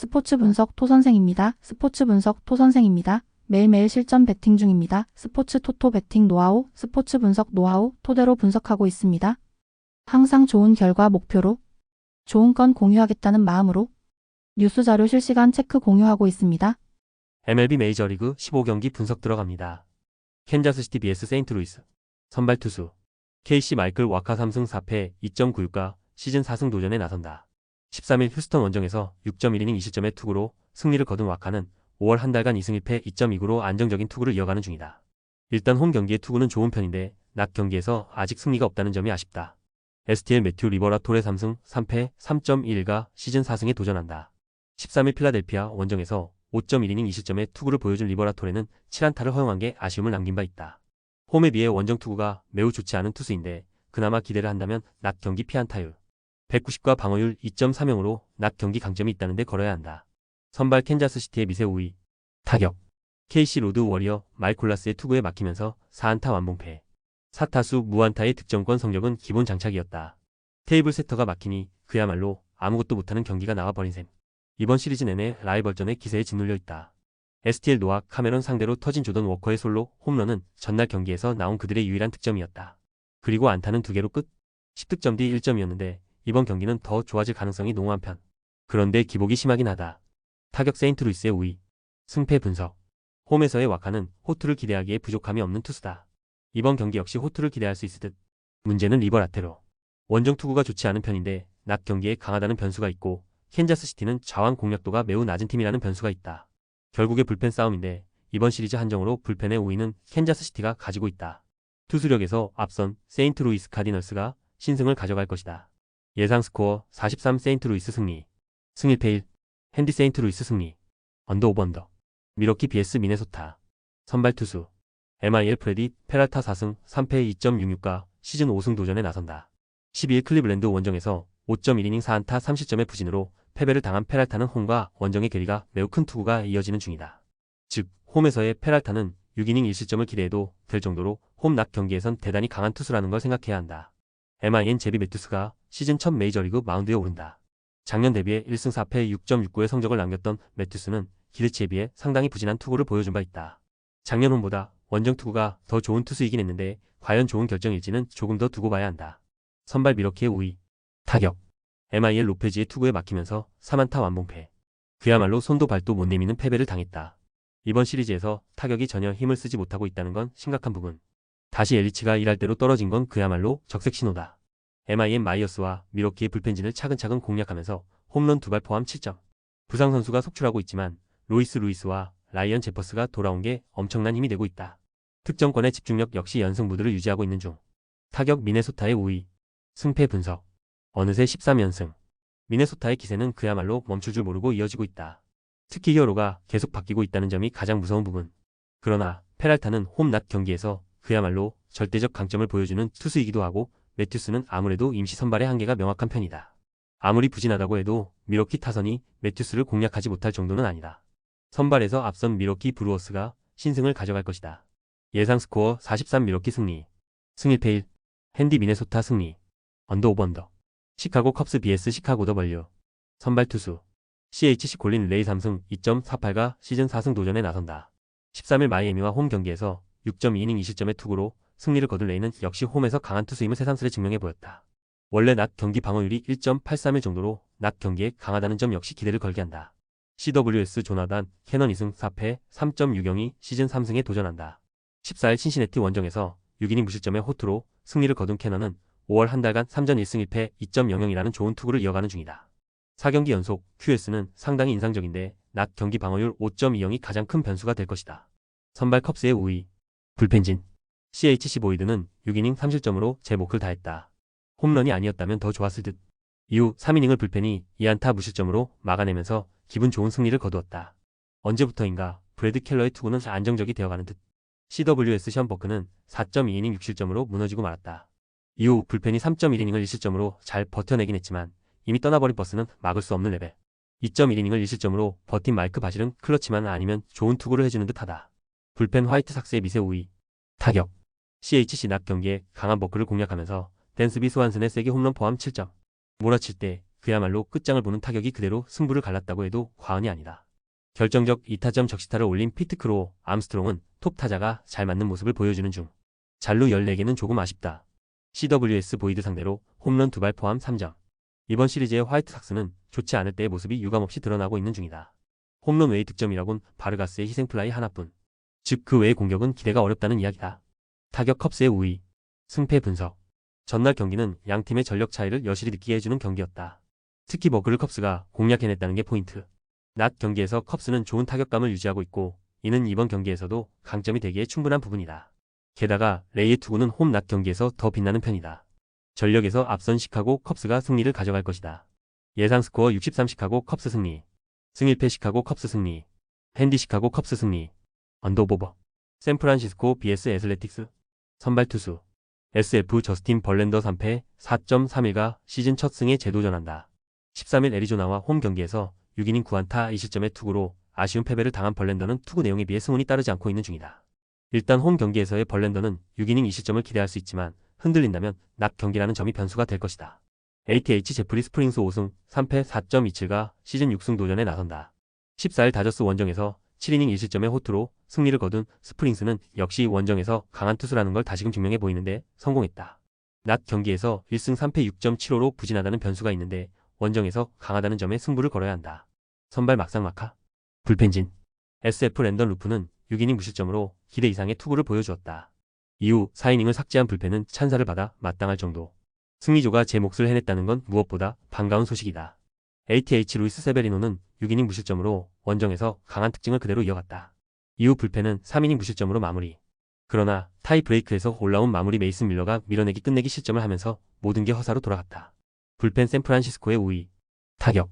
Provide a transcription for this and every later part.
스포츠 분석 토 선생입니다. 스포츠 분석 토 선생입니다. 매일매일 실전 베팅 중입니다. 스포츠 토토 베팅 노하우, 스포츠 분석 노하우 토대로 분석하고 있습니다. 항상 좋은 결과 목표로 좋은 건 공유하겠다는 마음으로 뉴스 자료 실시간 체크 공유하고 있습니다. MLB 메이저리그 15경기 분석 들어갑니다. 캔자스시티 vs 세인트루이스 선발 투수 KC 마이클 와카 3승 4패 2.96가 시즌 4승 도전에 나선다. 13일 휴스턴 원정에서 6.1이닝 2실점의 투구로 승리를 거둔 와카는 5월 한 달간 2승 1패 2.29로 안정적인 투구를 이어가는 중이다. 일단 홈 경기의 투구는 좋은 편인데 낮 경기에서 아직 승리가 없다는 점이 아쉽다. STL 매튜 리버라톨의 3승 3패 3.1가 시즌 4승에 도전한다. 13일 필라델피아 원정에서 5.1이닝 2실점의 투구를 보여준 리버라 토레는 7안타를 허용한 게 아쉬움을 남긴 바 있다. 홈에 비해 원정 투구가 매우 좋지 않은 투수인데 그나마 기대를 한다면 낮 경기 피안타율 190과 방어율 2.30으로 낮 경기 강점이 있다는데 걸어야 한다. 선발 캔자스시티의 미세 우위 타격 KC 로드 워리어 말콜라스의 투구에 막히면서 4안타 완봉패 4타수 무안타의 득점권 성적은 기본 장착이었다. 테이블 세터가 막히니 그야말로 아무것도 못하는 경기가 나와버린 셈. 이번 시리즈 내내 라이벌전의 기세에 짓눌려 있다. STL 노아 카메론 상대로 터진 조던 워커의 솔로 홈런은 전날 경기에서 나온 그들의 유일한 득점이었다. 그리고 안타는 두 개로 끝. 10득점 뒤 1점이었는데 이번 경기는 더 좋아질 가능성이 농후한 편. 그런데 기복이 심하긴 하다. 타격 세인트루이스의 우위. 승패 분석. 홈에서의 와카는 호투를 기대하기에 부족함이 없는 투수다. 이번 경기 역시 호투를 기대할 수 있을 듯. 문제는 리버라테로. 원정 투구가 좋지 않은 편인데 낮 경기에 강하다는 변수가 있고 캔자스시티는 자원 공략도가 매우 낮은 팀이라는 변수가 있다. 결국에 불펜 싸움인데 이번 시리즈 한정으로 불펜의 우위는 캔자스시티가 가지고 있다. 투수력에서 앞선 세인트루이스 카디널스가 신승을 가져갈 것이다. 예상 스코어 43 세인트루이스 승리. 승 1패 1. 핸디 세인트루이스 승리. 언더 오버 언더. 미러키 BS 미네소타. 선발 투수. MIL 프레디 페랄타 4승 3패 2.66가 시즌 5승 도전에 나선다. 12일 클리블랜드 원정에서 5.1이닝 4안타 30점의 부진으로 패배를 당한 페랄타는 홈과 원정의 괴리가 매우 큰 투구가 이어지는 중이다. 즉, 홈에서의 페랄타는 6이닝 1실점을 기대해도 될 정도로 홈 낮 경기에선 대단히 강한 투수라는 걸 생각해야 한다. MIN 제비 매투스가 시즌 첫 메이저리그 마운드에 오른다. 작년 데뷔에 1승 4패 6.69의 성적을 남겼던 매투스는 기대치에 비해 상당히 부진한 투구를 보여준 바 있다. 작년 홈보다 원정 투구가 더 좋은 투수이긴 했는데 과연 좋은 결정일지는 조금 더 두고 봐야 한다. 선발 미러키의 우위, 타격, MIL 로페지의 투구에 막히면서 3안타 완봉패. 그야말로 손도 발도 못 내미는 패배를 당했다. 이번 시리즈에서 타격이 전혀 힘을 쓰지 못하고 있다는 건 심각한 부분. 다시 엘리치가 일할 대로 떨어진 건 그야말로 적색 신호다. MIM 마이어스와 미러키의 불펜진을 차근차근 공략하면서 홈런 두 발 포함 7점. 부상 선수가 속출하고 있지만 로이스 루이스와 라이언 제퍼스가 돌아온 게 엄청난 힘이 되고 있다. 특정권의 집중력 역시 연승 무드를 유지하고 있는 중. 타격 미네소타의 우위. 승패 분석. 어느새 13연승. 미네소타의 기세는 그야말로 멈출 줄 모르고 이어지고 있다. 특히 히어로가 계속 바뀌고 있다는 점이 가장 무서운 부분. 그러나 페랄타는 홈 낮 경기에서 그야말로 절대적 강점을 보여주는 투수이기도 하고 매튜스는 아무래도 임시 선발의 한계가 명확한 편이다. 아무리 부진하다고 해도 미러키 타선이 매튜스를 공략하지 못할 정도는 아니다. 선발에서 앞선 미러키 브루어스가 신승을 가져갈 것이다. 예상 스코어 43 미러키 승리. 승 1패 1. 핸디 미네소타 승리. 언더 오버 언더. 시카고 컵스 BS 시카고 더 벌류. 선발 투수. CHC 골린 레이 3승 2.48가 시즌 4승 도전에 나선다. 13일 마이애미와 홈 경기에서 6.2이닝 2실점의 투구로 승리를 거둔 레이는 역시 홈에서 강한 투수임을 새삼스레 증명해 보였다. 원래 낮 경기 방어율이 1.83일 정도로 낮 경기에 강하다는 점 역시 기대를 걸게 한다. CWS 조나단 캐넌 2승 4패 3.60이 시즌 3승에 도전한다. 14일 신시내티 원정에서 6이닝 무실점의 호투로 승리를 거둔 캐넌은 5월 한 달간 3전 1승 1패 2.00이라는 좋은 투구를 이어가는 중이다. 4경기 연속 QS는 상당히 인상적인데 낮 경기 방어율 5.20이 가장 큰 변수가 될 것이다. 선발 컵스의 우위, 불펜진, CHC 보이드는 6이닝 3실점으로 제 몫을 다했다. 홈런이 아니었다면 더 좋았을 듯. 이후 3이닝을 불펜이 2안타 무실점으로 막아내면서 기분 좋은 승리를 거두었다. 언제부터인가 브래드 켈러의 투구는 안정적이 되어가는 듯. CWS 션 버크는 4.2이닝 6실점으로 무너지고 말았다. 이후 불펜이 3.1이닝을 1실점으로 잘 버텨내긴 했지만 이미 떠나버린 버스는 막을 수 없는 레벨. 2.1이닝을 1실점으로 버틴 마이크 바실은 클러치만 아니면 좋은 투구를 해주는 듯하다. 불펜 화이트 삭스의 미세 우위. 타격. CHC 낮 경기에 강한 버크를 공략하면서 댄스비 스완슨의 세게 홈런 포함 7점. 몰아칠 때 그야말로 끝장을 보는 타격이 그대로 승부를 갈랐다고 해도 과언이 아니다. 결정적 2타점 적시타를 올린 피트크로 암스트롱은 톱 타자가 잘 맞는 모습을 보여주는 중. 잘루 14개는 조금 아쉽다. CWS 보이드 상대로 홈런 두 발 포함 3점. 이번 시리즈의 화이트삭스는 좋지 않을 때의 모습이 유감없이 드러나고 있는 중이다. 홈런 외의 득점이라곤 바르가스의 희생플라이 하나뿐. 즉 그 외의 공격은 기대가 어렵다는 이야기다. 타격 컵스의 우위. 승패 분석. 전날 경기는 양 팀의 전력 차이를 여실히 느끼게 해주는 경기였다. 특히 버클 컵스가 공략해냈다는 게 포인트. 낮 경기에서 컵스는 좋은 타격감을 유지하고 있고 이는 이번 경기에서도 강점이 되기에 충분한 부분이다. 게다가 레이의 투구는 홈 낮 경기에서 더 빛나는 편이다. 전력에서 앞선 시카고 컵스가 승리를 가져갈 것이다. 예상 스코어 63 시카고 컵스 승리. 승일패 시카고 컵스 승리. 핸디 시카고 컵스 승리. 언더보버. 샌프란시스코 BS 애슬레틱스. 선발 투수. SF 저스틴 벌렌더 3패 4.31가 시즌 첫 승에 재도전한다. 13일 애리조나와 홈 경기에서 6이닝 9안타 2실점의 투구로 아쉬운 패배를 당한 벌렌더는 투구 내용에 비해 승운이 따르지 않고 있는 중이다. 일단 홈 경기에서의 벌렌더는 6이닝 2실점을 기대할 수 있지만 흔들린다면 낮 경기라는 점이 변수가 될 것이다. ATH 제프리 스프링스 5승 3패 4.27가 시즌 6승 도전에 나선다. 14일 다저스 원정에서 7이닝 1실점의 호투로 승리를 거둔 스프링스는 역시 원정에서 강한 투수라는 걸 다시금 증명해 보이는데 성공했다. 낮 경기에서 1승 3패 6.75로 부진하다는 변수가 있는데 원정에서 강하다는 점에 승부를 걸어야 한다. 선발 막상 막하. 불펜진. SF 랜던 루프는 6이닝 무실점으로 기대 이상의 투구를 보여주었다. 이후 4이닝을 삭제한 불펜은 찬사를 받아 마땅할 정도. 승리조가 제 몫을 해냈다는 건 무엇보다 반가운 소식이다. ATH 루이스 세베리노는 6이닝 무실점으로 원정에서 강한 특징을 그대로 이어갔다. 이후 불펜은 3이닝 무실점으로 마무리. 그러나 타이 브레이크에서 올라온 마무리 메이슨 밀러가 밀어내기 끝내기 실점을 하면서 모든 게 허사로 돌아갔다. 불펜 샌프란시스코의 우위. 타격.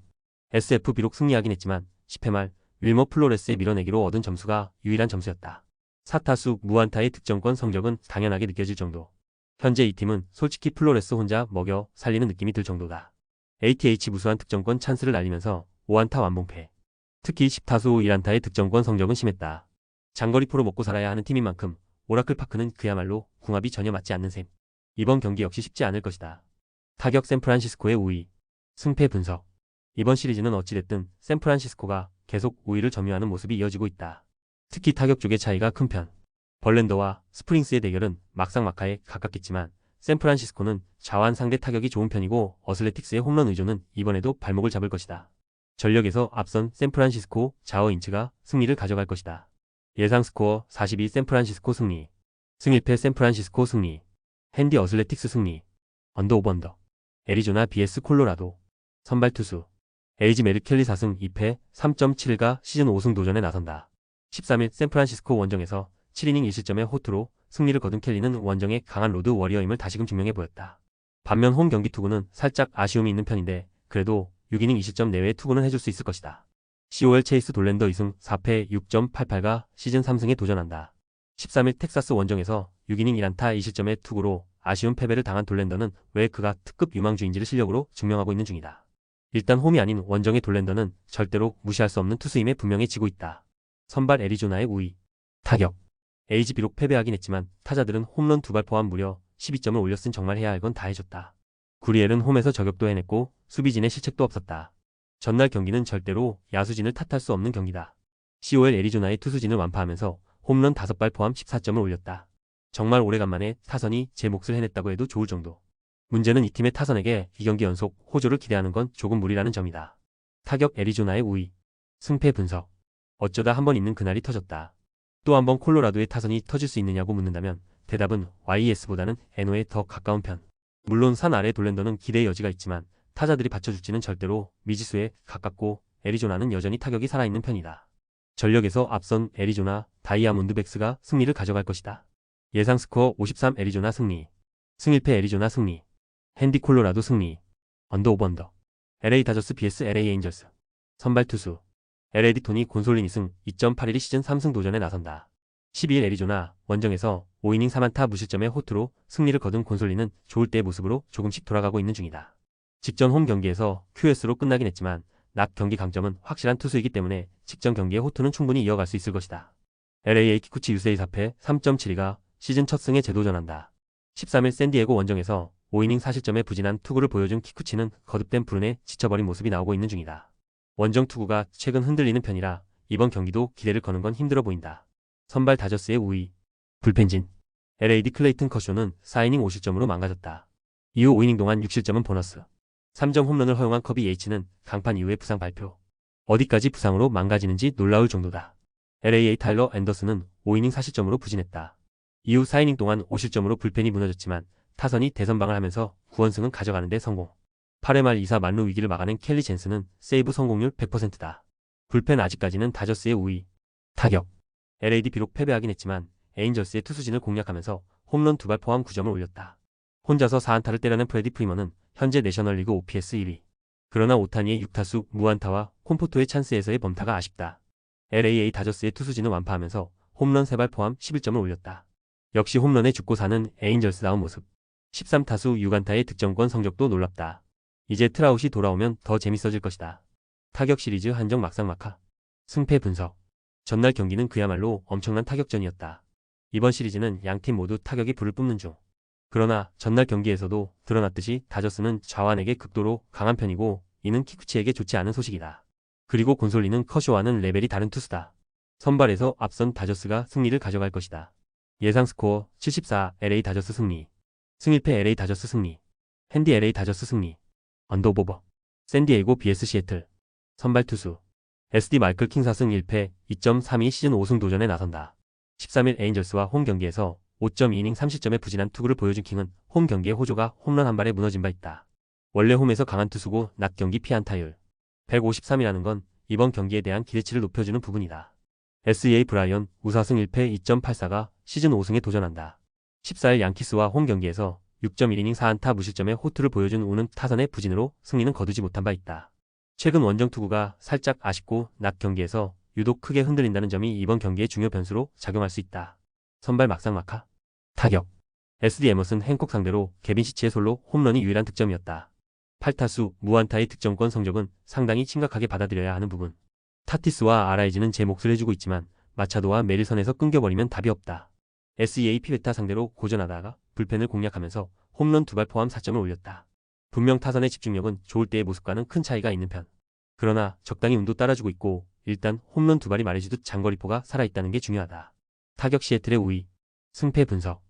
SF 비록 승리하긴 했지만 10회 말 윌머 플로레스의 밀어내기로 얻은 점수가 유일한 점수였다. 사타수 무안타의 득점권 성적은 당연하게 느껴질 정도. 현재 이 팀은 솔직히 플로레스 혼자 먹여 살리는 느낌이 들 정도다. ATH 무수한 득점권 찬스를 날리면서 5안타 완봉패. 특히 10타수 1안타의 득점권 성적은 심했다. 장거리 프로 먹고 살아야 하는 팀인 만큼 오라클 파크는 그야말로 궁합이 전혀 맞지 않는 셈. 이번 경기 역시 쉽지 않을 것이다. 타격 샌프란시스코의 우위. 승패 분석. 이번 시리즈는 어찌됐든 샌프란시스코가 계속 우위를 점유하는 모습이 이어지고 있다. 특히 타격 쪽의 차이가 큰 편. 벌렌더와 스프링스의 대결은 막상막하에 가깝겠지만 샌프란시스코는 좌완 상대 타격이 좋은 편이고 어슬레틱스의 홈런 의존은 이번에도 발목을 잡을 것이다. 전력에서 앞선 샌프란시스코 자어 인츠가 승리를 가져갈 것이다. 예상 스코어 42 샌프란시스코 승리. 승일패 샌프란시스코 승리. 핸디 어슬레틱스 승리. 언더 오버 언더. 애리조나 BS 콜로라도. 선발 투수. 에이지 메르켈리 4승 2패 3.7가 시즌 5승 도전에 나선다. 13일 샌프란시스코 원정에서 7이닝 1실점의 호투로 승리를 거둔 켈리는 원정의 강한 로드 워리어임을 다시금 증명해 보였다. 반면 홈 경기 투구는 살짝 아쉬움이 있는 편인데 그래도 6이닝 20점 내외의 투구는 해줄 수 있을 것이다. COL 체이스 돌랜더 2승 4패 6.88가 시즌 3승에 도전한다. 13일 텍사스 원정에서 6이닝 1안타 2실점의 투구로 아쉬운 패배를 당한 돌랜더는 왜 그가 특급 유망주인지를 실력으로 증명하고 있는 중이다. 일단 홈이 아닌 원정의 돌랜더는 절대로 무시할 수 없는 투수임에 분명해지고 있다. 선발 애리조나의 우위. 타격. 에이지 비록 패배하긴 했지만 타자들은 홈런 두 발 포함 무려 12점을 올렸은 정말 해야 할 건 다 해줬다. 구리엘은 홈에서 저격도 해냈고 수비진의 실책도 없었다. 전날 경기는 절대로 야수진을 탓할 수 없는 경기다. COL 애리조나의 투수진을 완파하면서 홈런 5발 포함 14점을 올렸다. 정말 오래간만에 타선이 제 몫을 해냈다고 해도 좋을 정도. 문제는 이 팀의 타선에게 이 경기 연속 호조를 기대하는 건 조금 무리라는 점이다. 타격 애리조나의 우위. 승패 분석. 어쩌다 한 번 있는 그날이 터졌다. 또 한 번 콜로라도의 타선이 터질 수 있느냐고 묻는다면 대답은 YS보다는 NO에 더 가까운 편. 물론 산 아래 돌랜더는 기대의 여지가 있지만 타자들이 받쳐줄지는 절대로 미지수에 가깝고 애리조나는 여전히 타격이 살아있는 편이다. 전력에서 앞선 애리조나 다이아몬드백스가 승리를 가져갈 것이다. 예상 스코어 53 애리조나 승리. 승일패 애리조나 승리. 핸디 콜로라도 승리. 언더 오버 언더. LA 다저스 vs LA 에인절스. 선발 투수. LA 디톤이 곤솔린 2승 2.81이 시즌 3승 도전에 나선다. 12일 애리조나 원정에서 5이닝 3안타 무실점의 호투로 승리를 거둔 곤솔린은 좋을 때의 모습으로 조금씩 돌아가고 있는 중이다. 직전 홈 경기에서 QS로 끝나긴 했지만 낮 경기 강점은 확실한 투수이기 때문에 직전 경기의 호투는 충분히 이어갈 수 있을 것이다. LA 키쿠치 유세이 4패 3.72가 시즌 첫 승에 재도전한다. 13일 샌디에고 원정에서 5이닝 4실점에 부진한 투구를 보여준 키쿠치는 거듭된 불운에 지쳐버린 모습이 나오고 있는 중이다. 원정 투구가 최근 흔들리는 편이라 이번 경기도 기대를 거는 건 힘들어 보인다. 선발 다저스의 우위, 불펜진, LAD 클레이튼 커쇼는 4이닝 5실점으로 망가졌다. 이후 5이닝 동안 6실점은 보너스. 3점 홈런을 허용한 커비 H는 강판 이후의 부상 발표. 어디까지 부상으로 망가지는지 놀라울 정도다. LAA 타일러 앤더슨은 5이닝 4실점으로 부진했다. 이후 4이닝 동안 5실점으로 불펜이 무너졌지만 타선이 대선방을 하면서 9원승은 가져가는데 성공. 8회 말 2사 만루 위기를 막아낸 켈리 젠스는 세이브 성공률 100%다. 불펜 아직까지는 다저스의 우위. 타격. LAD 비록 패배하긴 했지만 에인절스의 투수진을 공략하면서 홈런 두발 포함 9점을 올렸다. 혼자서 4안타를 때려낸 프레디 프리머는 현재 내셔널리그 OPS 1위. 그러나 오타니의 6타수 무안타와 콤포토의 찬스에서의 범타가 아쉽다. LAA 다저스의 투수진을 완파하면서 홈런 3발 포함 11점을 올렸다. 역시 홈런에 죽고 사는 에인절스다운 모습. 13타수 6안타의 득점권 성적도 놀랍다. 이제 트라웃이 돌아오면 더 재밌어질 것이다. 타격 시리즈 한정 막상막하. 승패 분석. 전날 경기는 그야말로 엄청난 타격전이었다. 이번 시리즈는 양팀 모두 타격이 불을 뿜는 중. 그러나 전날 경기에서도 드러났듯이 다저스는 좌완에게 극도로 강한 편이고 이는 키쿠치에게 좋지 않은 소식이다. 그리고 곤솔리는 커쇼와는 레벨이 다른 투수다. 선발에서 앞선 다저스가 승리를 가져갈 것이다. 예상 스코어 74 LA 다저스 승리. 승일패 LA 다저스 승리. 핸디 LA 다저스 승리. 언더오버. 샌디에이고 BS 시애틀. 선발 투수. SD 마이클 킹 4승 1패 2.32 시즌 5승 도전에 나선다. 13일 에인절스와 홈 경기에서 5.2이닝 30점의 부진한 투구를 보여준 킹은 홈 경기의 호조가 홈런 한 발에 무너진 바 있다. 원래 홈에서 강한 투수고 낮 경기 피안타율 153이라는 건 이번 경기에 대한 기대치를 높여주는 부분이다. SEA 브라이언 우사승 1패 2.84가 시즌 5승에 도전한다. 14일 양키스와 홈 경기에서 6.1이닝 4안타 무실점의 호투를 보여준 우는 타선의 부진으로 승리는 거두지 못한 바 있다. 최근 원정 투구가 살짝 아쉽고 낮 경기에서 유독 크게 흔들린다는 점이 이번 경기의 중요 변수로 작용할 수 있다. 선발 막상 막하 타격 SD 에머슨 행콕 상대로 개빈 시치의 솔로 홈런이 유일한 득점이었다. 8타수 무안타의 득점권 성적은 상당히 심각하게 받아들여야 하는 부분. 타티스와 아라이즈는 제 몫을 해주고 있지만 마차도와 메릴선에서 끊겨버리면 답이 없다. SEA 피베타 상대로 고전하다가 불펜을 공략하면서 홈런 두 발 포함 4점을 올렸다. 분명 타선의 집중력은 좋을 때의 모습과는 큰 차이가 있는 편. 그러나 적당히 운도 따라주고 있고 일단 홈런 두 발이 말해주듯 장거리포가 살아있다는 게 중요하다. 타격 시애틀의 우위, 승패 분석.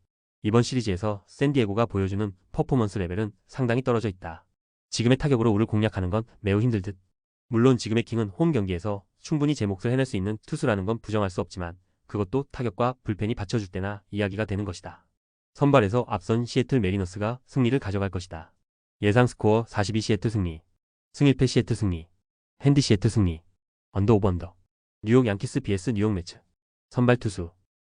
이번 시리즈에서 샌디에고가 보여주는 퍼포먼스 레벨은 상당히 떨어져 있다. 지금의 타격으로 우를 공략하는 건 매우 힘들 듯. 물론 지금의 킹은 홈 경기에서 충분히 제 몫을 해낼 수 있는 투수라는 건 부정할 수 없지만 그것도 타격과 불펜이 받쳐줄 때나 이야기가 되는 것이다. 선발에서 앞선 시애틀 메리너스가 승리를 가져갈 것이다. 예상 스코어 42 시애틀 승리. 승일패 시애틀 승리. 핸디 시애틀 승리. 언더 오버 언더. 뉴욕 양키스 BS 뉴욕 매치. 선발 투수.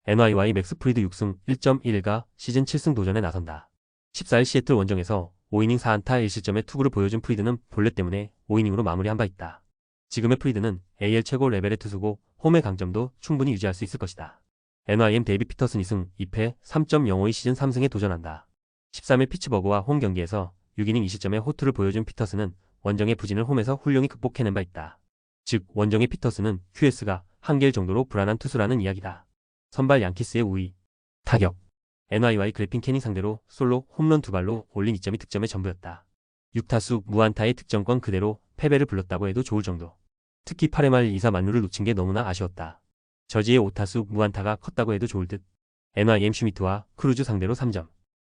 NYY 맥스 프리드 6승 1.1가 시즌 7승 도전에 나선다. 14일 시애틀 원정에서 5이닝 4안타 1실점의 투구를 보여준 프리드는 볼넷 때문에 5이닝으로 마무리한 바 있다. 지금의 프리드는 AL 최고 레벨의 투수고 홈의 강점도 충분히 유지할 수 있을 것이다. NYM 데이비 피터슨 2승 2패 3.05의 시즌 3승에 도전한다. 13일 피츠버그와 홈 경기에서 6이닝 2실점의 호투를 보여준 피터슨은 원정의 부진을 홈에서 훌륭히 극복해낸 바 있다. 즉 원정의 피터슨은 QS가 한개일 정도로 불안한 투수라는 이야기다. 선발 양키스의 우위, 타격, NYY 그래핀 캐닝 상대로 솔로 홈런 두 발로 올린 2점이 득점의 전부였다. 6타수 무안타의 득점권 그대로 패배를 불렀다고 해도 좋을 정도. 특히 8회 말 2사 만루를 놓친 게 너무나 아쉬웠다. 저지의 5타수 무안타가 컸다고 해도 좋을 듯. NYM 슈미트와 크루즈 상대로 3점.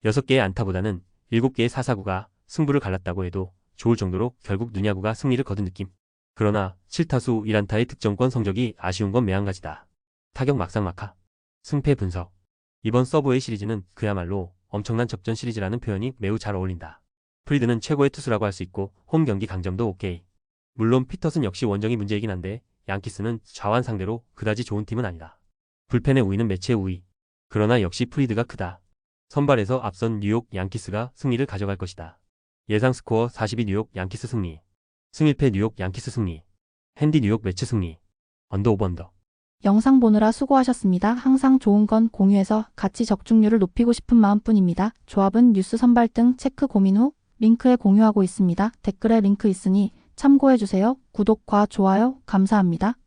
6개의 안타보다는 7개의 사사구가 승부를 갈랐다고 해도 좋을 정도로 결국 누냐구가 승리를 거둔 느낌. 그러나 7타수 1안타의 득점권 성적이 아쉬운 건 매한가지다. 타격 막상 막하. 승패 분석. 이번 서브웨이 시리즈는 그야말로 엄청난 접전 시리즈라는 표현이 매우 잘 어울린다. 프리드는 최고의 투수라고 할 수 있고 홈 경기 강점도 오케이. 물론 피터슨 역시 원정이 문제이긴 한데 양키스는 좌완 상대로 그다지 좋은 팀은 아니다. 불펜의 우위는 매치의 우위. 그러나 역시 프리드가 크다. 선발에서 앞선 뉴욕 양키스가 승리를 가져갈 것이다. 예상 스코어 42 뉴욕 양키스 승리. 승일패 뉴욕 양키스 승리. 핸디 뉴욕 매치 승리. 언더 오버 언더. 영상 보느라 수고하셨습니다. 항상 좋은 건 공유해서 같이 적중률을 높이고 싶은 마음뿐입니다. 조합은 뉴스 선발 등 체크 고민 후 링크에 공유하고 있습니다. 댓글에 링크 있으니 참고해주세요. 구독과 좋아요 감사합니다.